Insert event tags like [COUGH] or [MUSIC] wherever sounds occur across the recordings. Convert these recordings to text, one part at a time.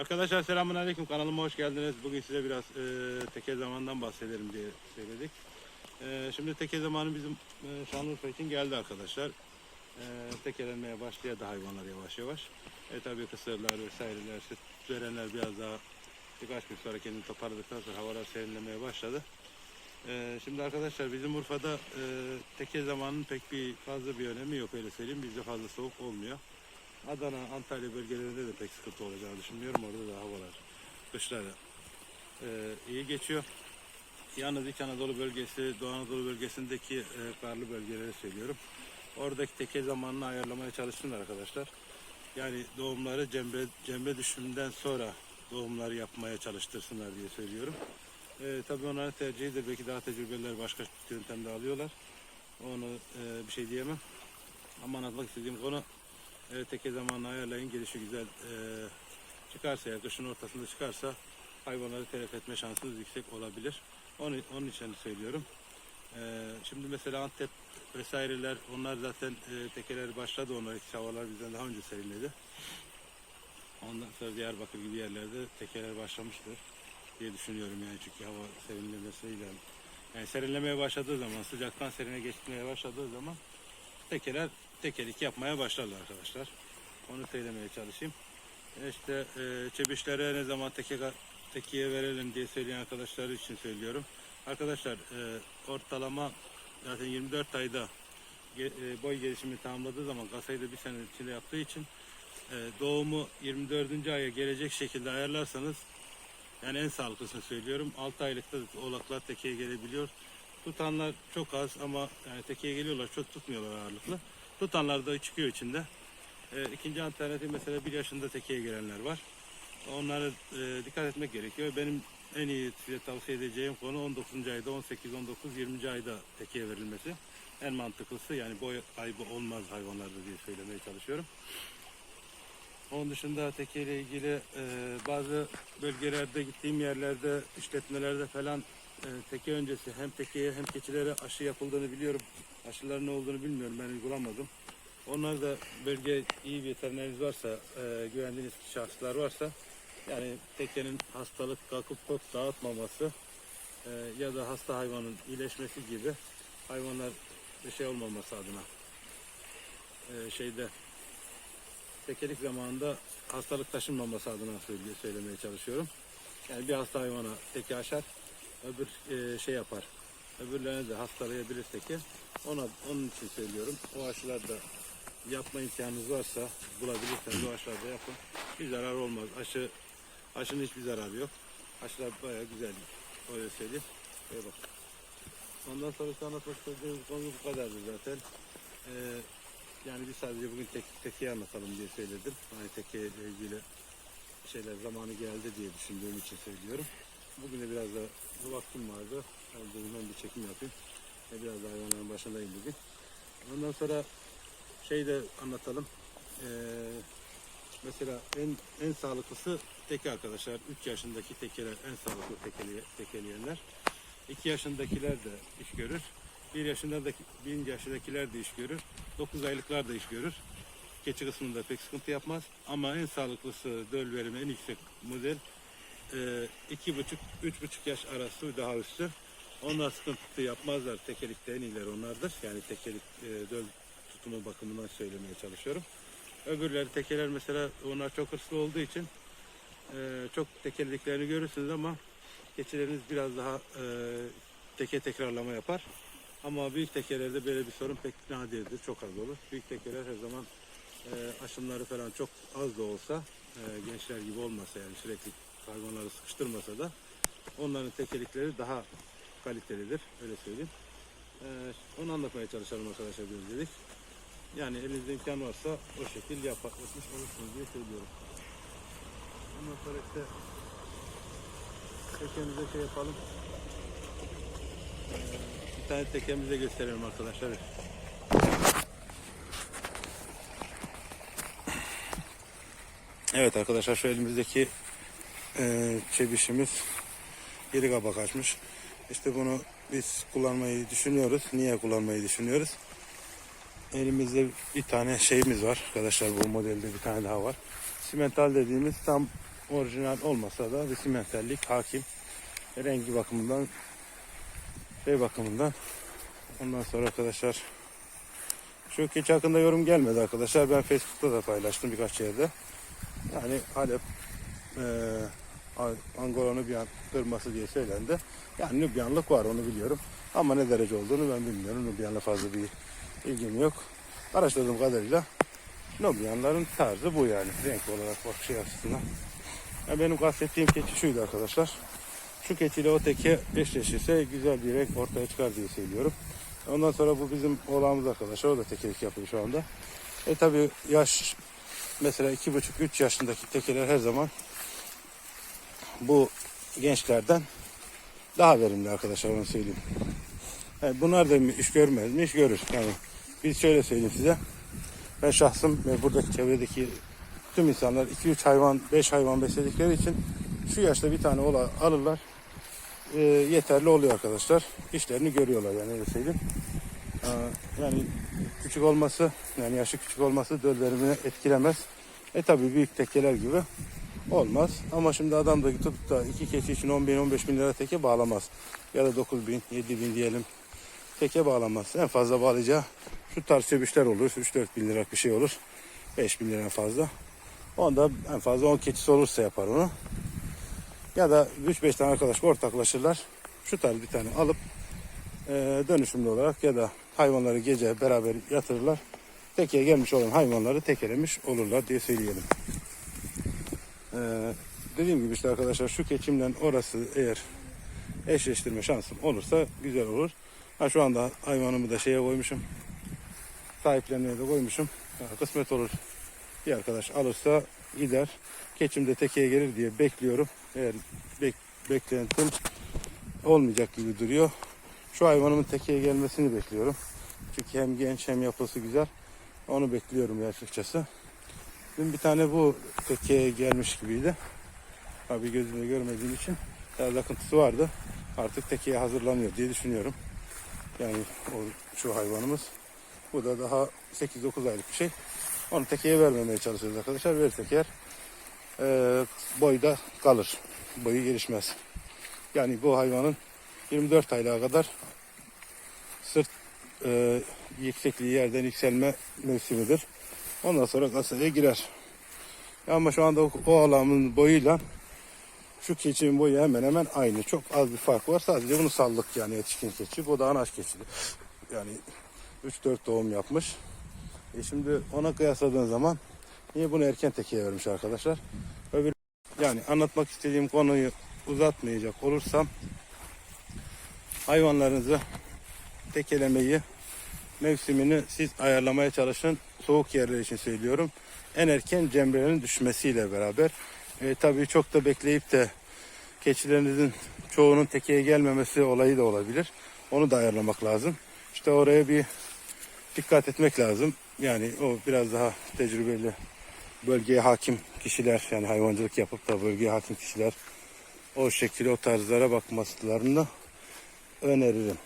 Arkadaşlar selamun aleyküm kanalıma hoş geldiniz. Bugün size biraz e, teke zamandan bahsedelim diye söyledik. E, şimdi teke zamanı bizim e, Şanlıurfa için geldi arkadaşlar. E, tekelenmeye başladı hayvanlar yavaş yavaş. E tabi kısırlar vesaireler, süt verenler biraz daha birkaç gün sonra kendini toparladıktan sonra havalar serinlemeye başladı. E, şimdi arkadaşlar bizim Urfa'da e, teke zamanının pek bir fazla bir önemi yok öyle söyleyeyim. Bizde fazla soğuk olmuyor. Adana, Antalya bölgelerinde de pek sıkıntı olacağını düşünmüyorum. Orada da havalar, kışları e, iyi geçiyor. Yalnız İç Anadolu bölgesi, Doğu Anadolu bölgesindeki e, karlı bölgeleri söylüyorum. Oradaki teke zamanını ayarlamaya çalışsınlar arkadaşlar. Yani doğumları cembe, cembe düşümünden sonra doğumları yapmaya çalıştırsınlar diye söylüyorum. E, tabii onların tercihidir. Belki daha tecrübeliler başka yöntemde alıyorlar. Onu e, bir şey diyemem. Ama anlatmak istediğim konu e, teke zamanını ayarlayın. Gelişi güzel e, çıkarsa ya kışın ortasında çıkarsa hayvanları telef etme şansınız yüksek olabilir. Onun, onun için söylüyorum. E, şimdi mesela Antep vesaireler onlar zaten e, tekeleri başladı. Onlar hiç havalar bizden daha önce serinledi. Ondan sonra Diyarbakır gibi yerlerde tekeler başlamıştır diye düşünüyorum yani çünkü hava serinlemesiyle yani serinlemeye başladığı zaman sıcaktan serine geçmeye başladığı zaman tekeler tekelik yapmaya başlarlar arkadaşlar. Onu söylemeye çalışayım. E İşte e, çebişlere ne zaman teke, tekiye verelim diye söyleyen arkadaşlar için söylüyorum. Arkadaşlar e, ortalama zaten 24 ayda e, boy gelişimi tamamladığı zaman kasayı da bir sene içinde yaptığı için e, doğumu 24. aya gelecek şekilde ayarlarsanız yani en sağlıklısını söylüyorum. 6 aylıkta oğlaklar tekeye gelebiliyor. Tutanlar çok az ama yani tekeye geliyorlar çok tutmuyorlar ağırlıklı. Tutanlar da çıkıyor içinde. E, ikinci alternatif mesela bir yaşında tekeye gelenler var. Onlara e, dikkat etmek gerekiyor. Benim en iyi size tavsiye edeceğim konu 19. ayda, 18, 19, 20. ayda tekeye verilmesi. En mantıklısı yani boy kaybı olmaz hayvanlarda diye söylemeye çalışıyorum. Onun dışında tekeyle ilgili e, bazı bölgelerde gittiğim yerlerde, işletmelerde falan teke öncesi hem tekeye hem keçilere aşı yapıldığını biliyorum. Aşıların ne olduğunu bilmiyorum ben uygulamadım. Onlar da bölge iyi bir veterineriniz varsa, e, güvendiğiniz şahıslar varsa yani tekenin hastalık kalkıp tok dağıtmaması e, ya da hasta hayvanın iyileşmesi gibi hayvanlar bir şey olmaması adına e, şeyde tekelik zamanında hastalık taşınmaması adına söyle- söylemeye çalışıyorum. Yani bir hasta hayvana teke aşar, öbür e, şey yapar. Öbürlerine de hastalayabilir teke. Ona, onun için söylüyorum. O aşılar da yapma imkanınız varsa bulabilirseniz o aşılar da yapın. Bir zarar olmaz. Aşı aşının hiçbir zararı yok. Aşılar bayağı güzel. Öyle söyleyeyim. Şöyle bak. Ondan sonra anlatmak istediğim konu bu kadardı zaten. Ee, yani biz sadece bugün tek, tekeyi anlatalım diye söyledim. Hani tekeyle ilgili şeyler zamanı geldi diye düşündüğüm için söylüyorum. Bugün de biraz da vaktim vardı. Dedim ben bir çekim yapayım. Ve biraz da hayvanların başındayım bugün. Ondan sonra şey de anlatalım. Ee, mesela en en sağlıklısı teke arkadaşlar. 3 yaşındaki tekeler en sağlıklı tekeli, tekeleyenler. 2 yaşındakiler de iş görür. 1 yaşındaki 1 yaşındakiler de iş görür. 9 aylıklar da iş görür. Keçi kısmında pek sıkıntı yapmaz. Ama en sağlıklısı döl verimi en yüksek model iki buçuk, üç buçuk yaş arası daha üstü. Onlar sıkıntı yapmazlar. Tekelikte en iyiler onlardır. Yani tekelik e, döl tutumu bakımından söylemeye çalışıyorum. Öbürleri tekeler mesela onlar çok hırslı olduğu için e, çok tekelediklerini görürsünüz ama keçileriniz biraz daha e, teke tekrarlama yapar. Ama büyük tekelerde böyle bir sorun pek nadirdir. Çok az olur. Büyük tekeler her zaman e, aşımları falan çok az da olsa e, gençler gibi olmasa yani sürekli hayvanları sıkıştırmasa da onların tekelikleri daha kalitelidir. Öyle söyleyeyim. E, onu anlatmaya çalışalım arkadaşlar biz. Yani elinizde imkan varsa o şekil yap, yapmış olursunuz diye söylüyorum. Ondan sonra işte tekemize şey yapalım. Bir tane tekemize gösterelim arkadaşlar. Evet arkadaşlar şu elimizdeki e, çebişimiz geri kabak açmış. İşte bunu biz kullanmayı düşünüyoruz. Niye kullanmayı düşünüyoruz? Elimizde bir tane şeyimiz var arkadaşlar bu modelde bir tane daha var. Simental dediğimiz tam orijinal olmasa da bir simentellik hakim. Rengi bakımından şey bakımından. Ondan sonra arkadaşlar şu keçi hakkında yorum gelmedi arkadaşlar. Ben Facebook'ta da paylaştım birkaç yerde. Yani Halep eee Angora Nubyan kırması diye söylendi. Yani Nubyanlık var onu biliyorum. Ama ne derece olduğunu ben bilmiyorum. Nubyanla fazla bir ilgim yok. Araştırdığım kadarıyla Nubyanların tarzı bu yani. Renk olarak bakış açısından. Ya benim kastettiğim keçi şuydu arkadaşlar. Şu keçiyle o teke eşleşirse güzel bir renk ortaya çıkar diye söylüyorum. Ondan sonra bu bizim oğlağımız arkadaşlar. O da tekelik yapıyor şu anda. E tabi yaş mesela iki buçuk üç yaşındaki tekeler her zaman bu gençlerden daha verimli arkadaşlar onu söyleyeyim. Yani bunlar da iş görmez mi? İş görür. Yani biz şöyle söyleyeyim size. Ben şahsım ve buradaki çevredeki tüm insanlar 2-3 hayvan, 5 hayvan besledikleri için şu yaşta bir tane ola alırlar. E, yeterli oluyor arkadaşlar. İşlerini görüyorlar yani öyle söyleyeyim. Aa, yani küçük olması, yani yaşı küçük olması döl etkilemez. E tabi büyük tekeler gibi olmaz. Ama şimdi adam da tutup da iki keçi için 10 bin 15 bin lira teke bağlamaz. Ya da 9 bin 7 bin diyelim teke bağlamaz. En fazla bağlayacağı şu tarz çöbüşler olur. 3-4 bin lira bir şey olur. 5 bin lira fazla. Onda en fazla 10 keçisi olursa yapar onu. Ya da 3-5 tane arkadaş ortaklaşırlar. Şu tarz bir tane alıp e, dönüşümlü olarak ya da hayvanları gece beraber yatırırlar. Tekeye gelmiş olan hayvanları tekelemiş olurlar diye söyleyelim. Ee, dediğim gibi işte arkadaşlar şu keçimle orası eğer eşleştirme şansım olursa güzel olur. Ha şu anda hayvanımı da şeye koymuşum. Sahiplenmeye de koymuşum. Ha, kısmet olur. Bir arkadaş alırsa gider. Keçim de tekeye gelir diye bekliyorum. Eğer bek, beklentim olmayacak gibi duruyor. Şu hayvanımın tekeye gelmesini bekliyorum. Çünkü hem genç hem yapısı güzel. Onu bekliyorum ya açıkçası. Dün bir tane bu tekeye gelmiş gibiydi. Tabii gözümle görmediğim için biraz akıntısı vardı. Artık tekeye hazırlanıyor diye düşünüyorum. Yani o, şu hayvanımız. Bu da daha 8-9 aylık bir şey. Onu tekeye vermemeye çalışıyoruz arkadaşlar. Verirsek eğer e, boyda kalır. Boyu gelişmez. Yani bu hayvanın 24 aylığa kadar sırt e, yüksekliği yerden yükselme mevsimidir. Ondan sonra kasaya girer. Ama şu anda o, o alanın boyuyla şu keçinin boyu hemen hemen aynı. Çok az bir fark var. Sadece bunu sallık yani yetişkin keçi. Bu da anaç keçi. Yani 3-4 doğum yapmış. E şimdi ona kıyasladığın zaman niye bunu erken tekeye vermiş arkadaşlar? Öbür yani anlatmak istediğim konuyu uzatmayacak olursam hayvanlarınızı tekelemeyi mevsimini siz ayarlamaya çalışın. Soğuk yerler için söylüyorum. En erken cemrelerin düşmesiyle beraber. E, tabii çok da bekleyip de keçilerinizin çoğunun tekeye gelmemesi olayı da olabilir. Onu da ayarlamak lazım. İşte oraya bir dikkat etmek lazım. Yani o biraz daha tecrübeli bölgeye hakim kişiler yani hayvancılık yapıp da bölgeye hakim kişiler o şekilde o tarzlara bakmalarını öneririm.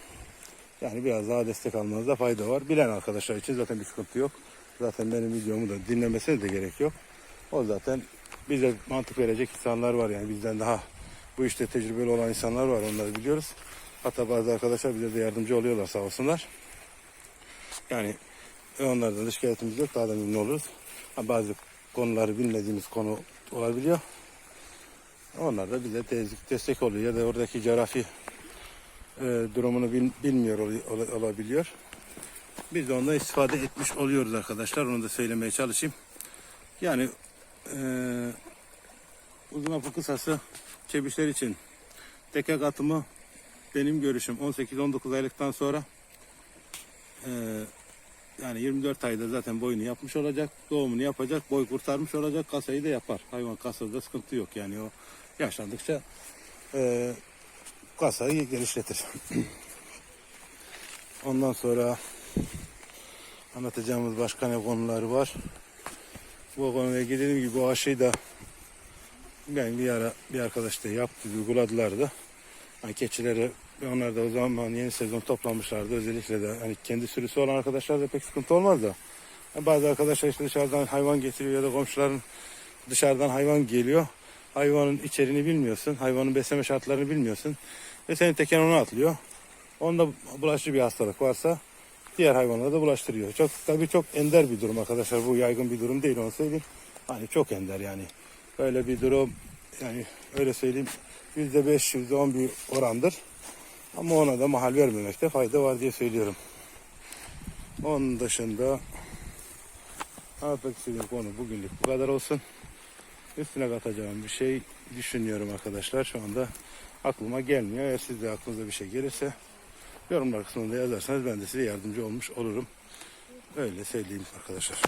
Yani biraz daha destek almanızda fayda var. Bilen arkadaşlar için zaten bir sıkıntı yok. Zaten benim videomu da dinlemesine de gerek yok. O zaten bize mantık verecek insanlar var yani bizden daha bu işte tecrübeli olan insanlar var onları biliyoruz. Hatta bazı arkadaşlar bize de yardımcı oluyorlar sağ olsunlar. Yani onlardan da şikayetimiz yok daha da memnun oluruz. Ha, bazı konuları bilmediğimiz konu olabiliyor. Onlar da bize destek, oluyor ya da oradaki coğrafi e, durumunu bil- bilmiyor ol- ol- olabiliyor. Biz de ondan istifade etmiş oluyoruz arkadaşlar. Onu da söylemeye çalışayım. Yani e, uzun lafı kısası çebişler için teke katımı benim görüşüm 18-19 aylıktan sonra e, yani 24 ayda zaten boyunu yapmış olacak. Doğumunu yapacak. Boy kurtarmış olacak. Kasayı da yapar. Hayvan kasada sıkıntı yok. Yani o yaşlandıkça e, kasayı genişletir. [CLEARS THROAT] Ondan sonra anlatacağımız başka ne konular var. Bu konuya dediğim gibi bu aşıyı da ben bir ara bir arkadaş da yaptı, uyguladılar da. Hani keçileri onlar da o zaman yeni sezon toplamışlardı. Özellikle de hani kendi sürüsü olan arkadaşlar da pek sıkıntı olmaz da. Yani bazı arkadaşlar işte dışarıdan hayvan getiriyor ya da komşuların dışarıdan hayvan geliyor. hayvanın içeriğini bilmiyorsun, hayvanın besleme şartlarını bilmiyorsun ve senin teken ona atlıyor. Onda bulaşıcı bir hastalık varsa diğer hayvanlara da bulaştırıyor. Çok tabii çok ender bir durum arkadaşlar. Bu yaygın bir durum değil onu söyleyeyim. Hani çok ender yani. Böyle bir durum yani öyle söyleyeyim yüzde beş, yüzde on bir orandır. Ama ona da mahal vermemekte fayda var diye söylüyorum. Onun dışında anlatmak istediğim konu bugünlük bu kadar olsun. Üstüne katacağım bir şey düşünüyorum arkadaşlar. Şu anda aklıma gelmiyor. Eğer sizde aklınıza bir şey gelirse yorumlar kısmında yazarsanız ben de size yardımcı olmuş olurum. Öyle söyleyeyim arkadaşlar.